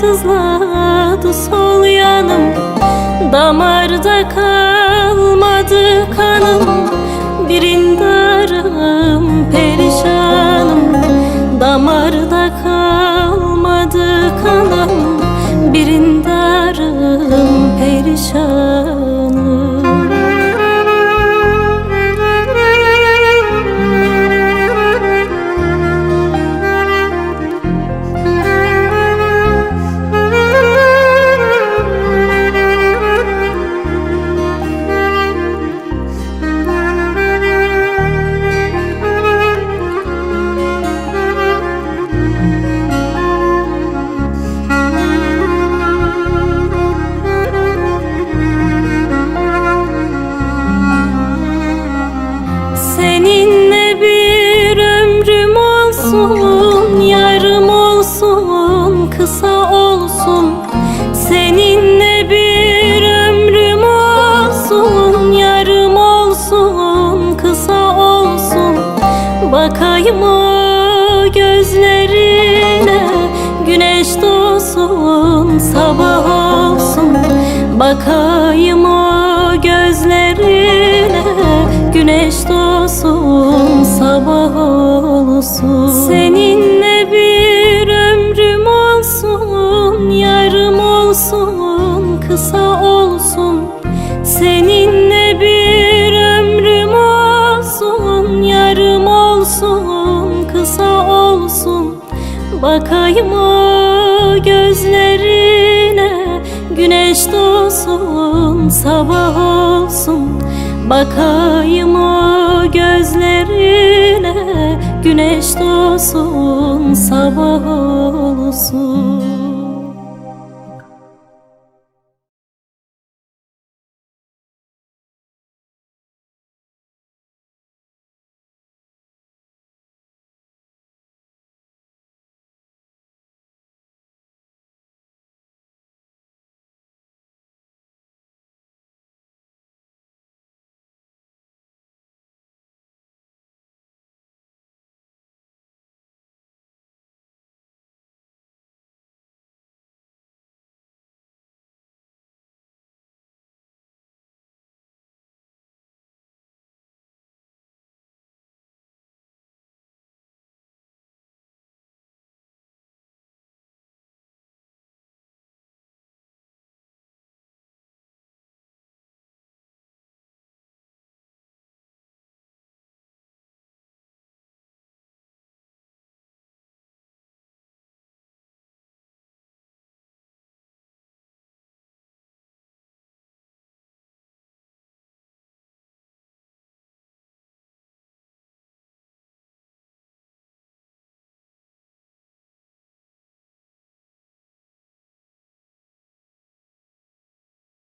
sızladı sol yanım. Damarda kal olsun. Seninle bir ömrüm olsun, yarım olsun, kısa olsun. Bakayım o gözlerine, güneş doğsun, kısa olsun. Seninle bir ömrüm olsun, yarım olsun, kısa olsun. Bakayım o gözlerine, güneş doğsun, sabah olsun. Bakayım o gözlerine, güneş doğsun, sabah olsun.